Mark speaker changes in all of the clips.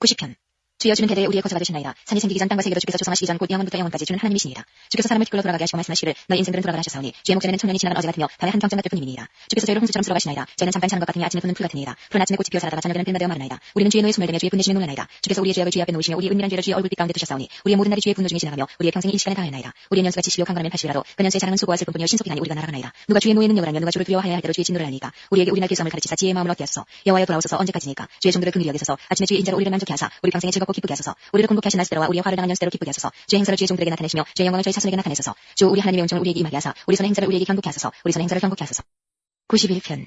Speaker 1: 90편 주여 주는 대대에 우리의 거처가 되시나이다. 산이 생기기 전 땅과 세계도 주께서 조성하시기 전 곧 영원부터 영원까지 주는 하나님이시니라. 주께서 사람을 기끌어 돌아가게 하시고 말씀하시기를 너희 인생들은 돌아가라 하셨사오니 주의 목전에는 청년이 지나간 어제 같으며 밤에 한 경장 같을 뿐이니라. 주께서 저희를 홍수처럼 쓸어가시나이다. 저희는 잠깐 자는 것 같으니 아침에 푸는 풀 같으니이다. 푸른 아침에 꽃이 피어 자라다가 저녁에는 빌나되어 마르나이다. 우리는 주의 숨을 대며 주의 분내심에 놀라나이다. 주께서 우리의 죄악을 주의 앞에 놓으시며 우리의 은밀한 죄를 주의 얼굴빛 가운데 두셨사오니 우리의 모든 날이 주의 분노 중에 지나가며 우리의 평생이 일시간에 다하였나이다. 우리의 연수가 70여 강건하면 80이라도 그 연수의 자랑은 수고와 슬픔뿐이요 신속이 아니 우리가 날아가나이다. 누가 주의 노에 능력을 하며 누가 주를 두려워하여야 할 대로 주의 진노를 알리까 우리에게 우리 날 기성을 가르치사 지혜의 마음을 얻게 하소서 여호와여 돌아오소서 언제까지니까 주의 종들을 긍휼히 여기소서 아침에 주의 인자로 우리를 만족케 하사 우리 평생에 즐겁 고 기쁘게 하소서. 우리를 공복케 하신 날수대로와 우리의 화를 당한 연수대로 기쁘게 하소서. 주의 행사를 주의 종들에게 나타내시며 주의 영광을 저희 자손에게 나타내소서. 주 우리 하나님의 온정을 우리에게 임하게 하사 우리 손의 행사를 우리에게 경고케 하소서. 우리 손의 행사를 경고케 하소서. 91편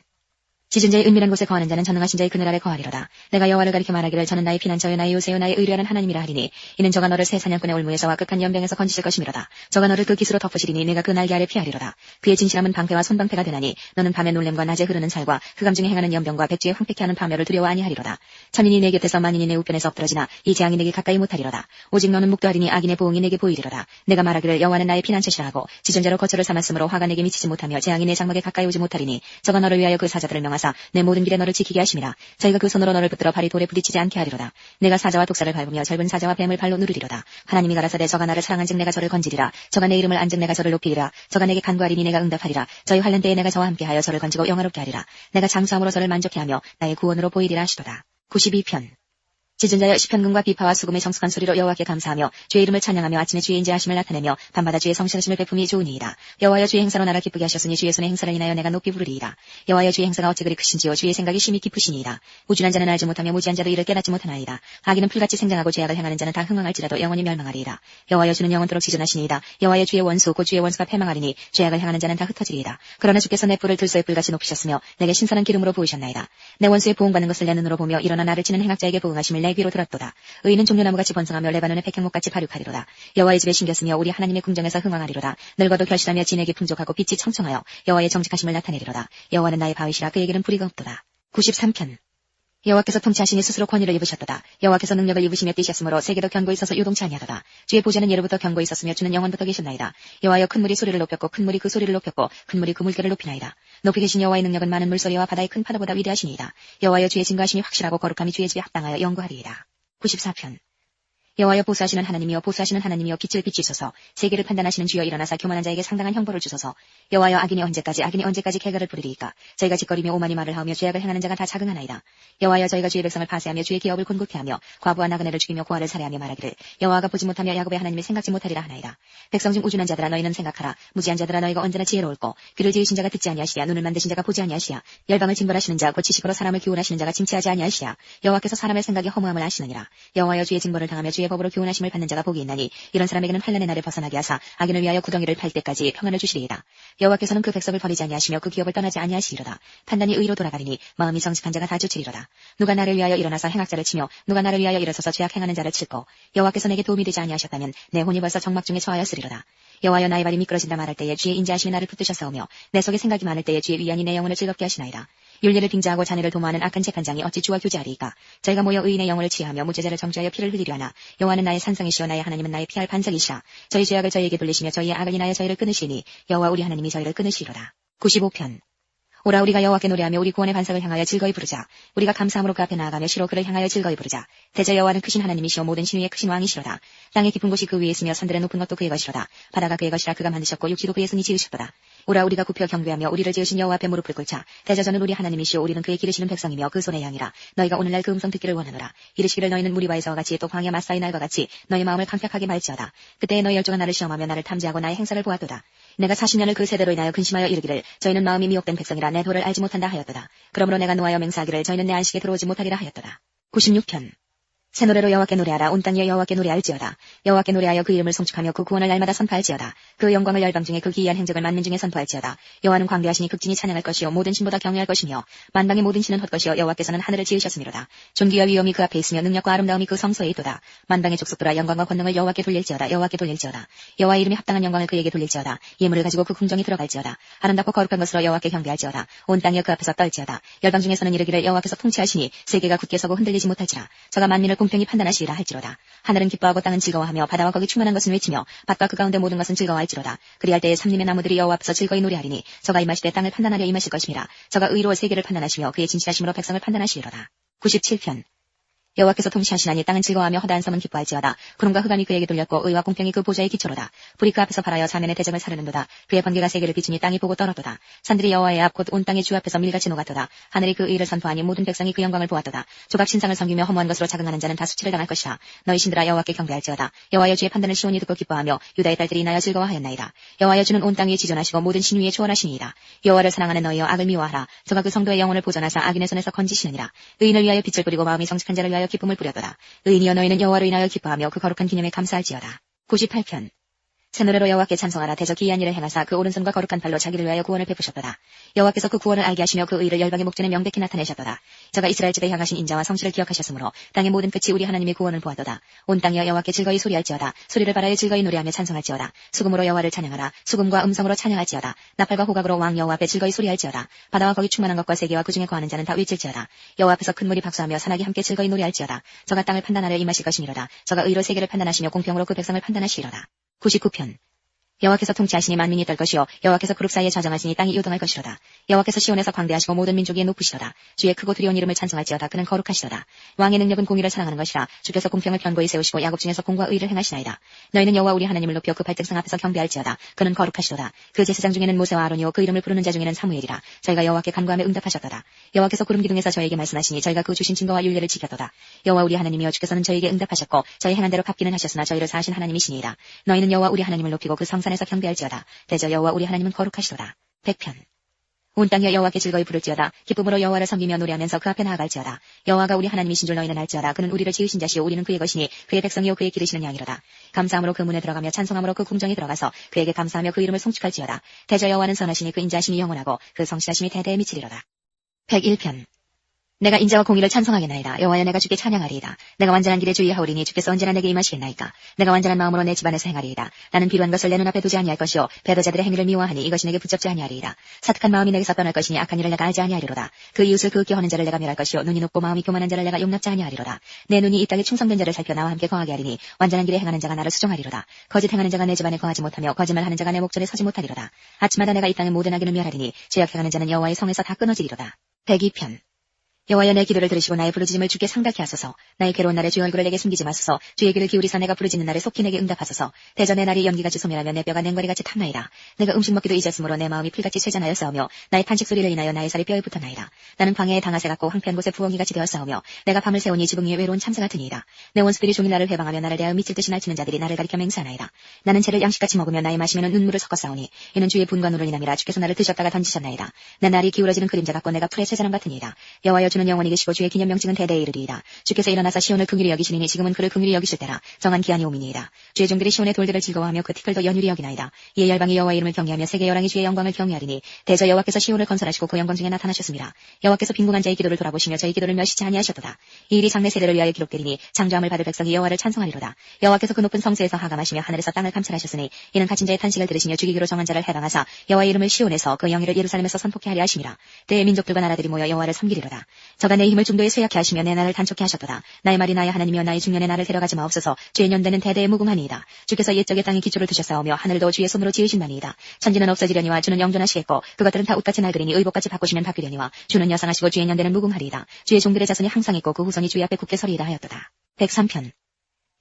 Speaker 1: 지존자의 은밀한 곳에 거하는 자는 전능하신 자의 그늘 아래 거하리로다. 내가 여호와를 가리켜 말하기를 저는 나의 피난처요 나의 요새요 나의 의뢰하는 하나님이라 하리니 이는 저가 너를 새 사냥꾼의 올무에서와 극한 연병에서 건지실 것이미로다. 저가 너를 그 기수로 덮으시리니 내가 그 날개 아래 피하리로다. 그의 진실함은 방패와 손방패가 되나니 너는 밤의 놀램과 낮에 흐르는 살과 흑암 중에 행하는 연병과 백주에 황폐케 하는 파멸을 두려워 아니하리로다. 천인이 내 곁에서 만인이 내 우편에서 엎드러지나 이 재앙이 내게 가까이 못하리로다. 오직 너는 묵도하리니 악인의 보응이 내게 보이리로다. 내가 말하기를 여호와는 나의 피난처시라 하고 지존자로 거처를 삼았으므로 화가 내게 미치지 못하며 재앙이 내 장막에 가까이 오지 못하리니 저가 너를 위하여 그 사자들을 명하 사 내 모든 길에 너를 지키게 하심이라. 저희가 그 손으로 너를 붙들어 발이 돌에 부딪히지 않게 하리로다. 내가 사자와 독사를 밟으며 젊은 사자와 뱀을 발로 누르리로다. 하나님이 가라사대 저가 나를 사랑한즉 내가 저를 건지리라. 저가 내 이름을 안즉 내가 저를 높이리라. 저가 내게 간구하리니 내가 응답하리라. 저희 환란 때에 내가 저와 함께하여 저를 건지고 영화롭게 하리라. 내가 장수함으로 저를 만족케 하며 나의 구원으로 보이리라 하시도다. 92편 지존자여 시편근과 비파와 수금의 정숙한 소리로 여호와께 감사하며 주의 이름을 찬양하며 아침에 주의 인자하심을 나타내며 밤마다 주의 성실하심을 베품이 좋으니이다. 여호와여 주의 행사로 나를 기쁘게 하셨으니 주의 손의 행사를 인하여 내가 높이 부르리이다. 여호와여 주의 행사가 어찌 그리 크신지요 주의 생각이 심히 깊으시니이다. 우준한 자는 알지 못하며 무지한 자도 이를 깨닫지 못하나이다. 악인은 풀같이 생장하고 죄악을 행하는 자는 다 흥황할지라도 영원히 멸망하리이다. 여호와여 주는 영원토록 지존하시니이다. 여호와여 주의 원수 곧 주의 원수가 패망하리니 죄악을 행하는 자는 다 흩어지리이다. 그러나 주께서 내 뿔을 들소의 뿔같이 높이셨으며 내게 신선한 기름으로 부으셨나이다. 내 원수의 보응받는 것을 내 눈으로 보며 일어나 나를 치는 행악자에게 보응하심을 내 귀로 들었도다. 의인은 종려나무같이 번성하며 레바논의 백향목같이 발육하리로다. 여호와의 집에 심겼으며 우리 하나님의 궁정에서 흥왕하리로다. 늙어도 결실하며 진에게 풍족하고 빛이 청청하여 여호와의 정직하심을 나타내리로다. 여호와는 나의 바위시라 그에게는 불의가 없도다. 93편 여호와께서 통치하시니 스스로 권위를 입으셨도다. 여호와께서 능력을 입으시며 뛰셨으므로 세계도 견고히 서서 요동치 아니하도다. 주의 보좌는 예로부터 견고히 있었으며 주는 영원부터 계셨나이다. 여호와여 큰 물이 소리를 높였고 큰 물이 그 소리를 높였고 큰 물이 그 물결을 높이나이다. 높이 계신 여호와의 능력은 많은 물소리와 바다의 큰 파도보다 위대하시니이다. 여호와여 주의 증거하심이 확실하고 거룩함이 주의 집에 합당하여 영구하리이다. 94편 여호와여 보수하시는 하나님이여 보수하시는 하나님이여 빛을 비치소서. 세계를 판단하시는 주여 일어나사 교만한 자에게 상당한 형벌을 주소서. 여호와여 악인이 언제까지 악인이 언제까지 개가를 부르리이까? 저희가 짓거리며 오만이 말을 하며 죄악을 행하는 자가 다 자긍하나이다. 여호와여 저희가 주의 백성을 파쇄하며 주의 기업을 곤고케 하며 과부와 나그네를 죽이며 고아를 살해하며 말하기를 여호와가 보지 못하며 야곱의 하나님이 생각지 못하리라 하나이다. 백성 중 우준한 자들아 너희는 생각하라. 무지한 자들아 너희가 언제나 지혜로울고 귀를 지으신 자가 듣지 아니하시랴. 눈을 만드신 자가 보지 아니하시랴. 열방을 징벌하시는 자곧 지식으로 사람을 교훈하시는 자가 침체하지 아니하시랴. 여호와께서 사람의 생각이 허무함을 아시느니라. 여호와여 주의 징벌을 당하며 주의 법으로 교훈하심을 받는 자가 복이 있나니 이런 사람에게는 환란의 날을 벗어나게 하사 악인을 위하여 구덩이를 팔 때까지 평안을 주시리이다. 여호와께서는 그 백성을 버리지 아니하시며 그 기업을 떠나지 아니하시리로다. 판단이 의로 돌아가리니 마음이 정직한 자가 다 쫓으리로다. 누가 나를 위하여 일어나서 행악자를 치며 누가 나를 위하여 일어서서 죄악 행하는 자를 칠고 여호와께서 내게 도움이 되지 아니하셨다면 내 혼이 벌써 정막 중에 처하였으리로다. 여호와여 나의 발이 미끄러진다 말할 때에 주의 인자하심이 나를 붙드셨사오며 내 속에 생각이 많을 때에 주의 위안이 내 영혼을 즐겁게 하시나이다. 윤리를 빙자하고 자네를 도모하는 악한 재판장이 어찌 주와 교제하리이까 저희가 모여 의인의 영혼을 취하며 무죄자를 정죄하여 피를 흘리려 하나 여호와는 나의 산성이시오 나의 하나님은 나의 피할 반석이시라 저희 죄악을 저희에게 돌리시며 저희의 악을 인하여 저희를 끊으시니 여호와 우리 하나님이 저희를 끊으시리로다 95편 오라 우리가 여호와께 노래하며 우리 구원의 반석을 향하여 즐거이 부르자. 우리가 감사함으로 그 앞에 나아가며 시로 그를 향하여 즐거이 부르자. 대저 여호와는 크신 하나님이시오 모든 신위의 크신 왕이시로다. 땅의 깊은 곳이 그 위에 있으며 산들의 높은 것도 그의 것이로다. 바다가 그의 것이라 그가 만드셨고 육지도 그의 손이 지으셨도다. 오라 우리가 굽혀 경배하며 우리를 지으신 여호와 앞에 무릎을 꿇자. 저는 우리 하나님이시오 우리는 그의 기르시는 백성이며 그 손의 양이라. 너희가 오늘날 그 음성 듣기를 원하노라. 이르시기를 너희는 무리와에서와 같이 또 광야 마사이 날과 같이 너희 마음을 강팍하게 말지어다. 그때에 너희 열조가 나를 시험하며 나를 탐지하고 나의 행사를 보았도다. 내가 40년을 그 세대로 인하여 근심하여 이르기를 저희는 마음이 미혹된 백성이라 내 도를 알지 못한다 하였도다. 그러므로 내가 노하여 맹세하기를 저희는 내 안식에 들어오지 못하리라 하였도다. 96편 새 노래로 여호와께 노래하라. 온 땅이여 여호와께 노래할지어다. 여호와께 노래하여 그 이름을 송축하며 그 구원을 날마다 선포할지어다. 그 영광을 열방 중에 그 기이한 행적을 만민 중에 선포할지어다. 여호와는 광대하시니 극진히 찬양할 것이요 모든 신보다 경외할 것이며 만방의 모든 신은 헛것이요 여호와께서는 하늘을 지으셨음이로다. 존귀와 위엄이 그 앞에 있으며 능력과 아름다움이 그 성소에 있도다. 만방의 족속들아 영광과 권능을 여호와께 돌릴지어다. 여호와께 돌릴지어다. 여호와의 이름이 합당한 영광을 그에게 돌릴지어다. 예물을 가지고 그 궁정에 들어갈지어다. 아름답고 거룩한 것으로 여호와께 경배할지어다. 온 땅이여 그 앞에서 떨지어다. 열방 중에서는 이르기를 여호와께서 통치하시니 세계가 굳게 서고 흔들리지 못할지라. 저가 만민을 공평히 판단하시리라 할지로다. 하늘은 기뻐하고 땅은 즐거워하며 바다와 거기 충만한 것은 외치며 밭과 그 가운데 모든 것은 즐거워할지로다. 그리할 때에 삼림의 나무들이 여호와 앞에서 즐거이 노래하리니 저가 임하실 때 땅을 판단하려 임하실 것임이라. 저가 의로 세계를 판단하시며 그의 진실하심으로 백성을 판단하시리로다. 97편 여호와께서 통치하시나니 땅은 즐거워하며 허다한 섬은 기뻐할지어다. 구름과 흑암이 그에게 돌렸고 의와 공평이 그 보좌의 기초로다. 불이 그 앞에서 발하여 사면의 대적을 사르는도다. 그의 번개가 세계를 비추니 땅이 보고 떨었도다. 산들이 여호와의 앞 곧 온 땅의 주 앞에서 밀같이 녹았도다. 하늘이 그 의를 선포하니 모든 백성이 그 영광을 보았도다. 조각 신상을 섬기며 허무한 것으로 자긍하는 자는 다 수치를 당할 것이다. 너희 신들아 여호와께 경배할지어다. 여호와여 주의 판단을 시온이 듣고 기뻐하며 유다의 딸들이 나여 즐거워하였나이다. 여호와여 주는 온 땅 위에 지존하시고 모든 신 위에 초월하시니이다. 여호와를 사랑하는 너희여 악을 미워하라. 저가 그 성도의 영혼을 보존하사 악인의 손에서 건지시느니라. 의인을 위하여 빛을 뿌리고 마음이 성직한 자를 위하여 기쁨을 뿌려도다. 의인이여 너희는 여호와로 인하여 기뻐하며 그 거룩한 기념에 감사할지어다. 98편 새 노래로 여호와께 찬송하라 대저 기이한 일을 행하사 그 오른손과 거룩한 팔로 자기를 위하여 구원을 베푸셨도다. 여호와께서 그 구원을 알게 하시며 그 의를 열방의 목전에 명백히 나타내셨도다. 저가 이스라엘 집에 향하신 인자와 성실을 기억하셨으므로 땅의 모든 끝이 우리 하나님의 구원을 보았도다. 온 땅이여 여호와께 즐거이 소리할지어다. 소리를 바라여 즐거이 노래하며 찬송할지어다. 수금으로 여호와를 찬양하라. 수금과 음성으로 찬양할지어다. 나팔과 호각으로 왕 여호와 앞에 즐거이 소리할지어다. 바다와 거기 충만한 것과 세계와 그 중에 거하는 자는 다 외칠지어다. 여호와 앞에서 큰 물이 박수하며 산악이 함께 즐거이 노래할지어다. 저가 땅을 판단하려 임하실 것이니로다. 저가 의로 세계를 판단하시며 공평으로 그 백성을 판단하시리로다. 99편 여호와께서 통치하시니 만민이 떨 것이요 여호와께서 그룹 사이에 자정하시니 땅이 요동할 것이로다. 여호와께서 시온에서 광대하시고 모든 민족이 높으시도다. 주의 크고 두려운 이름을 찬송할지어다. 그는 거룩하시도다. 왕의 능력은 공의를 사랑하는 것이라. 주께서 공평을 견고히 세우시고 야곱 중에서 공과 의를 행하시나이다. 너희는 여호와 우리 하나님을 높여 그 발등상 앞에서 경배할지어다. 그는 거룩하시도다. 그 제사장 중에는 모세와 아론이요 그 이름을 부르는 자 중에는 사무엘이라. 저희가 여호와께 간구하며 응답하셨도다. 여호와께서 구름 기둥에서 저에게 말씀하시니 저희가 그 주신 증거와 윤례를 지켰도다. 여호와 우리 하나님이여 주께서는 저에게 응답하셨고 저희 행한 대로 갚기는 하셨으나 저희를 사하신 하나님이시니이다. 너희는 여호와 우리 하나님을 높이고 그 성산 에서 경배할지어다. 대저 여호와 우리 하나님은 거룩하시도다. 백편 온 땅에 여호와께 즐거이 부를지어다. 기쁨으로 여호와를 섬기며 노래하면서 그 앞에 나아갈지어다. 여호와가 우리 하나님이신 줄 너희는 알지어다. 그는 우리를 지으신 자시오. 우리는 그의 것이니 그의 백성이요 그의 기르시는 양이로다. 감사함으로 그 문에 들어가며 찬송함으로 그 궁정에 들어가서 그에게 감사하며 그 이름을 송축할지어다. 대저 여호와는 선하시니 그 인자하심이 영원하고 그 성실하심이 대대에 미치리로다. 101편 내가 인자와 공의를 찬송하겠나이다. 여호와여 내가 주께 찬양하리이다. 내가 완전한 길에 주의하오리니 주께서 언제나 내게 임하시겠나이까. 내가 완전한 마음으로 내 집안에서 행하리이다. 나는 비루한 것을 내 눈앞에 두지 아니할 것이요 배도자들의 행위를 미워하니 이것이 내게 붙잡지 아니하리이다. 사특한 마음이 내게서 떠날 것이니 악한 일을 내가 알지 아니하리로다. 그 이웃을 그윽게 하는 자를 내가 멸할 것이요 눈이 높고 마음이 교만한 자를 내가 용납지 아니하리로다. 내 눈이 이 땅에 충성된 자를 살펴 나와 함께 거하게 하리니 완전한 길에 행하는 자가 나를 수종하리로다. 거짓 행하는 자가 내 집안에 거하지 못하며 거짓말하는 자가 내 목전에 서지 못하리로다. 아침마다 내가 이 땅의 모든 악인을 멸하리니 죄악 행하는 자는 여호와의 성에서 다 끊어지리로다. 102편 여호와여 내 기도를 들으시고 나의 부르짖음을 주께 상달케 하소서. 나의 괴로운 날에 주의 얼굴을 내게 숨기지 마소서. 주의 귀를 기울이사 내가 부르짖는 날에 속히 내게 응답하소서. 대전의 날이 연기같이 소멸하며 내 뼈가 냉거리같이 탐나이다. 내가 음식 먹기도 잊었으므로 내 마음이 필같이 쇠잔하여 싸우며 나의 탄식 소리를 인하여 나의 살이 뼈에 붙어나이다. 나는 광야에 당하새 같고 황폐한 곳에 부엉이같이 되어 싸우며 내가 밤을 새우니 지붕 위에 외로운 참새 같으니이다. 내 원수들이 종일 나를 회방하며 나를 대하여 미칠 듯이 날치는 자들이 나를 가리켜 맹세하나이다. 나는 채를 양식같이 먹으며 나의 마시면은 눈물을 섞어 싸우니 이는 주의 눈을 인함이라 주께서 나를 드셨다가 던지셨나이다. 내 날이 기울어지는 그림자 같고 내가 풀의 쇠자람 같으니이다. 여호와여 주는 영원히 계시고 주의 기념 명칭은 대대에 이르리이다. 주께서 일어나사 시온을 긍휼히 여기시니 지금은 그를 긍휼히 여기실 때라. 정한 기한이 오미니이다. 주의 종들이 시온의 돌들을 즐거워하며 그 티끌도 연율이 여기나이다. 이에 열방이 여호와의 이름을 경외하며 세계 여랑이 주의 영광을 경외하리니 대저 여호와께서 시온을 건설하시고 그 영광 중에 나타나셨습니다. 여호와께서 빈궁한 자의 기도를 돌아보시며 저희 기도를 멸시치 아니하셨도다. 이 일이 장래 세대를 위하여 기록되리니 창조함을 받을 백성이 여호와를 찬송하리로다. 여호와께서 그 높은 성세에서 하감하시며 하늘에서 땅을 감찰하셨으니 이는 갇힌 자의 탄식을 들으시며 죽이기로 정한 자를 해방하사 여호와의 이름을 시온에서 그 영예를 예루살렘에서 선포케 하려 하심이라. 때의 민족들과 나라들이 모여 여호와를 섬기리로다. 저가 내 힘을 중도에 쇠약케 하시며 내 나를 단촉케 하셨도다. 나의 말이 나의 하나님이여 나의 중년에 나를 데려가지 마옵소서. 주의 년대는 대대에 무궁하니이다. 주께서 옛적의 땅에 기초를 두셨사오며 하늘도 주의 손으로 지으신다니이다. 천지는 없어지려니와 주는 영존하시겠고 그것들은 다 옷같이 낡으리니 의복같이 바꾸시면 바뀌려니와 주는 여상하시고 주의 년대는 무궁하리이다. 주의 종들의 자손이 항상 있고 그 후손이 주의 앞에 굳게 서리이다 하였도다. 103편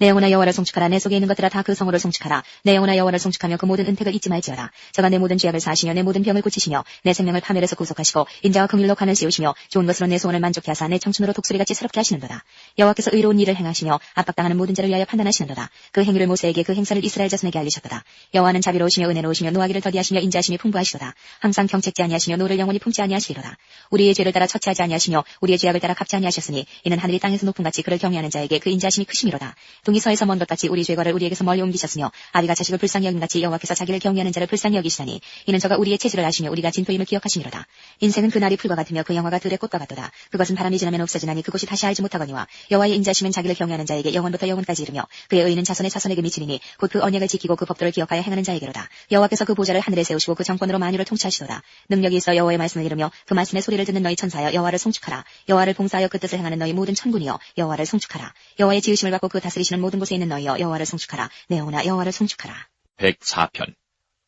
Speaker 1: 내 영혼아 여호와를 송축하라. 내 속에 있는 것들아 다 그 성호를 송축하라. 내 영혼아 여호와를 송축하며 그 모든 은택을 잊지 말지어다 저가 내 모든 죄악을 사하시며 내 모든 병을 고치시며 내 생명을 파멸에서 구속하시고 인자와 긍휼로 관을 씌우시며 좋은 것으로 내 소원을 만족케 하사 내 청춘으로 독수리같이 새롭게 하시는도다. 여호와께서 의로운 일을 행하시며 압박당하는 모든 자를 위하여 판단하시는도다. 그 행위를 모세에게 그 행사를 이스라엘 자손에게 알리셨도다. 여호와는 자비로우시며 은혜로우시며 노하기를 더디하시며 인자하심이 풍부하시도다. 항상 경책지 아니하시며 노를 영원히 품지 아니하시리로다. 우리의 죄를 따라 처치하지 아니하시며 우리의 죄악을 따라 갚지 아니하셨으니 이는 하늘이 땅에서 높은 같이 그를 경외하는 자에게 그 인자하심이 크심이로다 동이 서에서 먼 것 같이 우리 죄과를 우리에게서 멀리 옮기셨으며 아비가 자식을 불쌍히 여김 같이 여호와께서 자기를 경외하는 자를 불쌍히 여기시다니 이는 저가 우리의 체질을 아시며 우리가 진토임을 기억하시니로다. 인생은 그날이 풀과 같으며 그 영화가 들의 꽃과 같도다. 그것은 바람이 지나면 없어지나니 그곳이 다시 알지 못하거니와 여호와의 인자심은 자기를 경외하는 자에게 영원부터 영원까지 이르며 그의 의는 자손의 자손에게 미치리니 곧 그 언약을 지키고 그 법도를 기억하여 행하는 자에게로다. 여호와께서 그 보좌를 하늘에 세우시고 그 정권으로 만유를 통치하시도다. 능력이 있어 여호와의 말씀을 이르며 그 말씀의 소리를 듣는 너희 천사여 여호와를 송축하라. 여호와를 봉사하여 그 뜻을 행하는 너희 모든 천군이여 여호와를 송축하라. 여호와의 지으심을 받고 그 다스리시는 모든 곳에 있는 너희여 여호와를 송축하라. 내 영혼아 여호와를 송축하라.
Speaker 2: 104편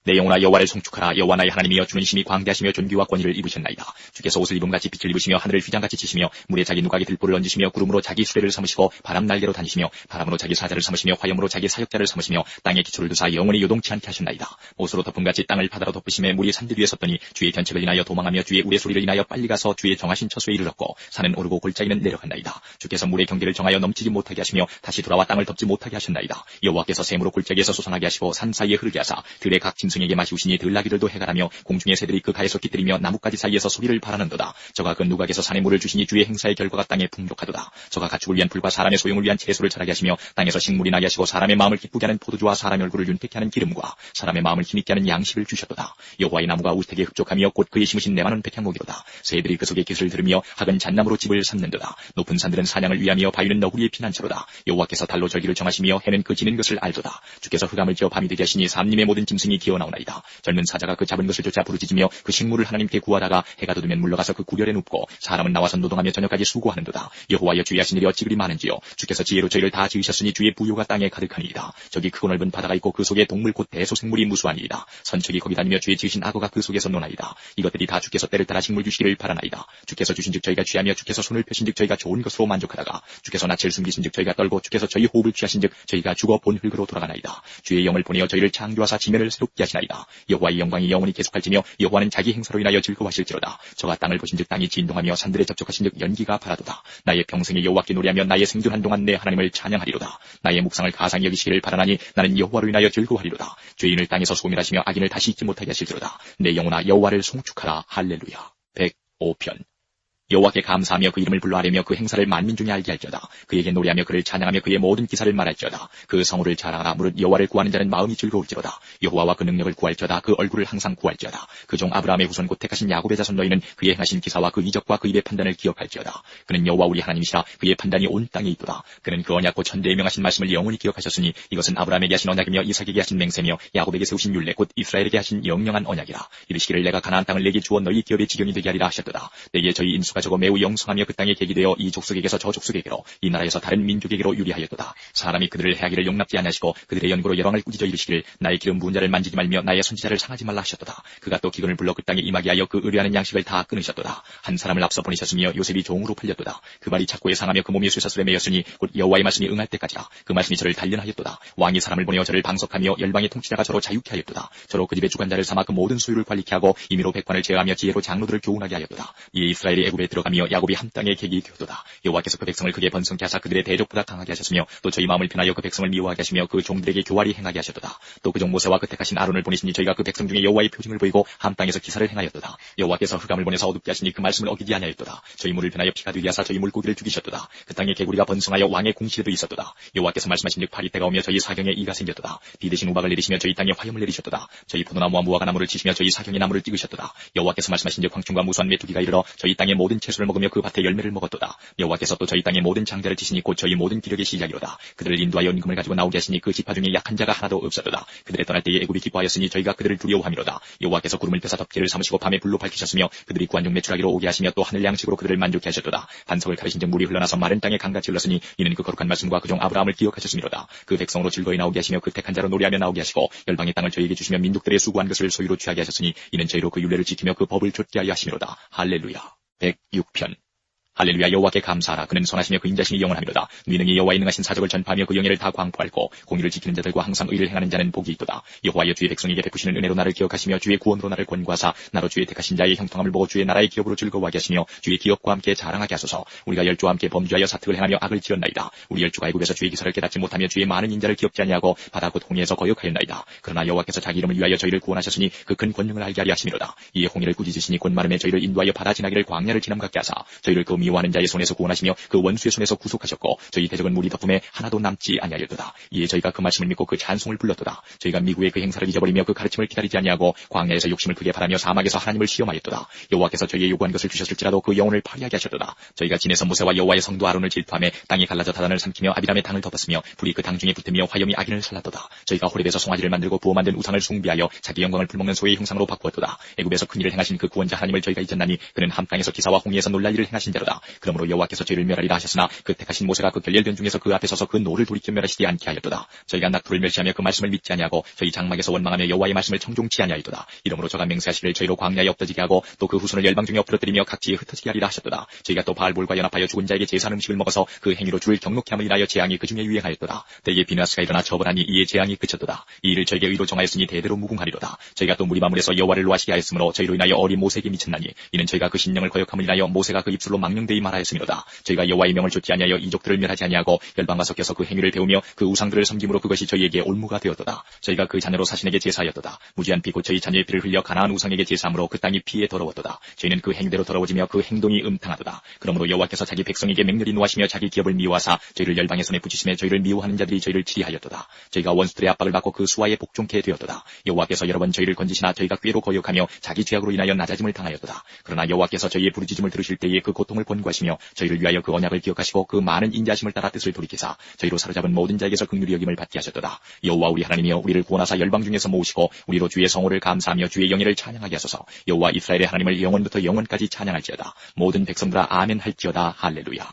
Speaker 2: 내 영혼아 여호와를 송축하라. 여호와 나의 하나님이여 주는 심히 광대하시며 존귀와 권위를 입으셨나이다. 주께서 옷을 입음같이 빛을 입으시며 하늘을 휘장같이 치시며 물에 자기 누각에 들보를 얹으시며 구름으로 자기 수레를 삼으시고 바람 날개로 다니시며 바람으로 자기 사자를 삼으시며 화염으로 자기 사역자를 삼으시며 땅에 기초를 두사 영원히 요동치 않게 하셨나이다. 못으로 덮음같이 땅을 바다로 덮으심에 물이 산들 위에 섰더니 주의 견책을 인하여 도망하며 주의 우레 소리를 인하여 빨리 가서 주의 정하신 처소에 이르렀고 산은 오르고 골짜기는 내려간나이다. 주께서 물의 경계를 정하여 넘치지 못하게 하시며 다시 돌아와 땅을 덮지 못하게 하셨나이다. 여호와께서 샘으로 골짜기에서 솟아나게 하시고 산 사이에 흐르게 하사 들의 각 짐승에게 마시우시니 들나귀들도 해가라며 공중의 새들이 그 가에서 깃들이며 나뭇가지 사이에서 소리를 바라는도다. 저가 그 누각에서 산의 물을 주시니 주의 행사의 결과가 땅에 풍족하도다. 저가 가축을 위한 불과 사람의 소용을 위한 채소를 자라게 하시며 땅에서 식물이 나게 하시고 사람의 마음을 기쁘게 하는 포도주와 사람의 얼굴을 윤택케 하는 기름과 사람의 마음을 힘있게 하는 양식을 주셨도다. 여호와의 나무가 우택에 흡족하며 곧 그의 심으신 내 많은 백향목이로다. 새들이 그 속에 깃을 들으며 학은 잣나무로 집을 삼는도다. 높은 산들은 사냥을 위하며 바위는 너구리의 피난처로다. 여호와께서 달로 절기를 정하시며 해는 그 지는 것을 알도다. 주께서 흑암을 지어 밤이 되게 하시니 삼림의 모든 짐승이 기어나 오나이다. 젊은 사자가 그 잡은 것을 쫓아 부르짖으며 그 식물을 하나님께 구하다가 해가 돋으면 물러가서 그 구별에 눕고 사람은 나와서 노동하며 저녁까지 수고하는도다. 여호와여 주의 하신 일이 어찌 그리 많은지요? 주께서 지혜로 저희를 다 지으셨으니 주의 부요가 땅에 가득하니이다. 저기 크고 넓은 바다가 있고 그 속에 동물 곧 대소생물이 무수하니이다. 선척이 거기 다니며 주의 지으신 악어가 그 속에서 노나이다. 이것들이 다 주께서 때를 따라 식물 주시기를 바라나이다. 주께서 주신즉 저희가 취하며 주께서 손을 펴신즉 저희가 좋은 것으로 만족하다가 주께서 낯을 숨기신즉 저희가 떨고 주께서 저희 호흡을 취하신즉 저희가 죽어 본 흙으로 돌아가나이다. 주의 영을 보내어 저희를 창조하사 지면을 새롭게 하시 나이다 여호와의 영광이 영원히 계속할지며 여호와는 자기 행사로 인하여 즐거워하실지로다. 저가 땅을 보신즉 땅이 진동하며 산들에 접촉하신즉 연기가 바라도다. 나의 평생에 여호와께 노래하며 나의 생존 한 동안 내 하나님을 찬양하리로다. 나의 묵상을 가상히 여기시기를 바라나니 나는 여호와로 인하여 즐거워하리로다. 죄인을 땅에서 소멸하시며 악인을 다시 잊지 못하게 하실지로다. 내 영혼아 여호와를 송축하라. 할렐루야. 105편 여호와께 감사하며 그 이름을 불러 아뢰며 그 행사를 만민 중에 알게 할지어다. 그에게 노래하며 그를 찬양하며 그의 모든 기사를 말할지어다. 그 성호를 자랑하라. 무릇 여호와를 구하는 자는 마음이 즐거울지로다. 여호와와 그 능력을 구할지어다. 그 얼굴을 항상 구할지어다. 그 종 아브라함의 후손 곧 택하신 야곱의 자손 너희는 그의 행하신 기사와 그 이적과 그 입의 판단을 기억할지어다. 그는 여호와 우리 하나님이시라 그의 판단이 온 땅에 있도다. 그는 그 언약 곧 천대에 명하신 말씀을 영원히 기억하셨으니 이것은 아브라함에게 하신 언약이며 이삭에게 하신 맹세며 야곱에게 세우신 율례 곧 이스라엘에게 하신 영영한 언약이라. 이르시기를 내가 가나안 땅을 내게 주어 너희 기업의 지경이 되게 하리라 하셨도다. 내게 저희 인수가 적어 매우 영성하며 그 땅에 계기되어 이 족속에게서 저 족속에게로 이 나라에서 다른 민족에게로 유리하였도다. 사람이 그들을 해하기를 용납지 아니하시고 그들의 연구로 열왕을 꾸짖어 이르시기를 나의 기름 부은 자를 만지지 말며 나의 선지자를 상하지 말라 하셨도다. 그가 또 기근을 불러 그 땅에 임하게 하여 그 의뢰하는 양식을 다 끊으셨도다. 한 사람을 앞서 보내셨으며 요셉이 종으로 팔렸도다. 그 발이 착고에 상하며 그 몸이 쇠사슬에 매였으니 곧 여호와의 말씀이 응할 때까지라. 그 말씀이 저를 단련하였도다. 왕이 사람을 보내어 저를 방석하며 열방의 통치자가 저로 자유케 하였도다. 저로 그 집의 주관자를 삼아 그 모든 소유를 관리케 하고 임의로 백관을 제어하며 지혜로 장로들을 교훈하게 하였도다. 이에 이스라엘이 애굽에 들어가며 야곱이 한 땅에 객이 되었도다. 여호와께서 그 백성을 크게 번성케 하사 그들의 대적보다 강하게 하셨으며 또 저희 마음을 편하여 그 백성을 미워하게 하시며 그 종들에게 교활히 행하게 하셨도다. 또 그 종 모세와 그 택하신 아론을 보내시니 저희가 그 백성 중에 여호와의 표징을 보이고 한 땅에서 기사를 행하였도다. 여호와께서 흑암을 보내서 어둡게 하시니 그 말씀을 어기지 아니하였도다. 저희 물을 편하여 피가 되게 하사 저희 물고기를 죽이셨도다. 그 땅에 개구리가 번성하여 왕의 공시에도 있었도다. 여호와께서 말씀하신 즉 파리 때가 오며 저희 사경에 이가 생겼도다. 비 대신 우박을 내리시며 저희 땅에 화염을 내리셨도다. 저희 포도나무와 무화과 나무를 치시며 저희 사경의 나무를 찍으셨도다. 여호와께서 말씀하신 즉 황충과 무수한 메뚜기가 이르러 저희 땅의 모든 채소를 먹으며 그 밭에 열매를 먹었도다. 여호와께서 또 저희 땅의 모든 장자를 치시니 곧 저희 모든 기력의 시작이로다. 그들을 인도하여 임금을 가지고 나오게 하시니 그 지파 중에 약한 자가 하나도 없었도다. 그들의 떠날 때에 애굽이 기뻐하였으니 저희가 그들을 두려워함이로다. 여호와께서 구름을 펴사 덮개를 삼으시고 밤에 불로 밝히셨으며 그들이 구한 중 매출하기로 오게 하시며 또 하늘 양식으로 그들을 만족케 하셨도다. 반석을 가르신즉 물이 흘러나서 마른 땅에 강같이 흘렀으니 이는 그 거룩한 말씀과 그 종 아브라함을 기억하셨음이로다. 그 백성으로 즐거이 나오게 하시며 그 택한 자로 노래하며 나오게 하시고 열방의 땅을 저희에게 주시며 민족들의 수고한 것을 소유로 취하게 하셨으니 이는 저희로 그 율례를 지키며 그 법을 좇게 하여 하심이로다. 할렐루야. 106편 할렐루야 여호와께 감사하라. 그는 선하시며 그 인자심이 영원하미로다. 위능이 여호와의 능하신 사적을 전파하며 그 영예를 다 광포할고 공의를 지키는 자들과 항상 의를 행하는 자는 복이 있도다. 여호와여 주의 백성에게 베푸시는 은혜로 나를 기억하시며 주의 구원으로 나를 권고하사 나로 주의 택하신 자의 형통함을 보고 주의 나라의 기업으로 즐거워하게 하시며 주의 기업과 함께 자랑하게 하소서. 우리가 열주와 함께 범죄하여 사특을 행하며 악을 지었나이다. 우리 열주가 애굽에서 주의 기사를 깨닫지 못하며 주의 많은 인자를 기억지 아니하고 바다 곧 홍해에서 거역하였나이다. 그러나 여호와께서 자기 이름을 위하여 저희를 구원하셨으니 그 큰 권능을 알게 하리 하심이로다. 이에 홍해를 꾸짖으시니 곧 마름에 저희를 인도하여 바다 지나기를 광야를 지남 같게 하사 저희를 그 미워하는 자의 손에서 구원하시며 그 원수의 손에서 구속하셨고 저희 대적은 물이 덮음에 하나도 남지 아니하였도다. 이에 저희가 그 말씀을 믿고 그 찬송을 불렀도다. 저희가 미국의 그 행사를 잊어버리며 그 가르침을 기다리지 아니하고 광야에서 욕심을 크게 바라며 사막에서 하나님을 시험하였도다. 여호와께서 저희의 요구한 것을 주셨을지라도 그 영혼을 파리하게 하셨도다. 저희가 진에서 모세와 여호와의 성도 아론을 질투하며 땅이 갈라져 다단을 삼키며 아비람의 당을 덮었으며 불이 그 당 중에 붙으며 화염이 악인을 살랐도다. 저희가 호렙에서 송아지를 만들고 부어 만든 우상을 숭비하여 자기 영광을 풀먹는 소의 형상으로 바꾸었도다. 애굽에서 큰 일을 행하신 그 구원자 하나님을 저희가 잊었나니 그는 함 땅에서 기사와 홍해에서 놀랄 일을 행하신 대로다. 하였도다. 그러므로 여호와께서 저희를 멸하리라 하셨으나 그 택하신 모세가 그 결렬된 중에서 그 앞에 서서 그 노를 돌이켜 멸하시지 않게 하였도다. 저희가 낙토를 멸시하며 그 말씀을 믿지 아니하고 저희 장막에서 원망하며 여호와의 말씀을 청종치 아니하였도다. 이러므로 저가 맹세하시기를 저희로 광야에 엎드지게 하고 또 그 후손을 열방 중에 엎드러뜨리며 각지에 흩어지게 하리라 하셨도다. 저희가 또 바알볼과 연합하여 죽은 자에게 제사한 음식을 먹어서 그 행위로 주를 경록케 함을 인하여 재앙이 그 중에 유행하였도다. 대개 비나스가 일어나 처벌하니 이에 재앙이 그쳤도다. 이 일을 저에게 의로 정하였으니 대대로 무궁하리로다. 저희가 또 무리 마물에서 여호와를 노하시게 하였으므로 저희로 인하여 어린 모세에게 미쳤나니 이는 저희가 그 신령을 거역함을 인하여 모세가 그 입술로 망령 되이 말하였음이로다. 저희가 여호와의 명을 좇지 아니하여 이족들을 멸하지 아니하고 열방과 섞여서 그 행위를 배우며 그 우상들을 섬김으로 그것이 저희에게 올무가 되었도다. 저희가 그 자녀로 사신에게 제사하였도다. 무지한 피곧 저희 자녀의 피를 흘려 가나안 우상에게 제사함으로 그 땅이 피에 더러웠도다. 저희는 그 행대로 더러워지며 그 행동이 음탕하도다. 그러므로 여호와께서 자기 백성에게 맹렬히 노하시며 자기 기업을 미워하사 저희를 열방의 손에 붙이심에 저희를 미워하는 자들이 저희를 치리하였도다. 저희가 원수들의 압박을 받고 그 수하에 복종케 되었도다. 여호와께서 여러 번 저희를 건지시나 저희가 꾀로 거역하며 자기 죄악으로 인하여 낮아짐을 당하였도다. 그러나 여호와께서 저희의 부르짖음을 들으실 때에 그 고통을 본구하시며 저희를 위하여 그 언약을 기억하시고 그 많은 인자심을 따라 뜻을 돌이키사 저희로 사로잡은 모든 자에게서 긍휼히 여김을 받게 하셨도다. 여호와 우리 하나님이여 우리를 구원하사 열방 중에서 모으시고 우리로 주의 성호를 감사하며 주의 영예를 찬양하게 하소서. 여호와 이스라엘의 하나님을 영원부터 영원까지 찬양할지어다. 모든 백성들아 아멘 할지어다. 할렐루야.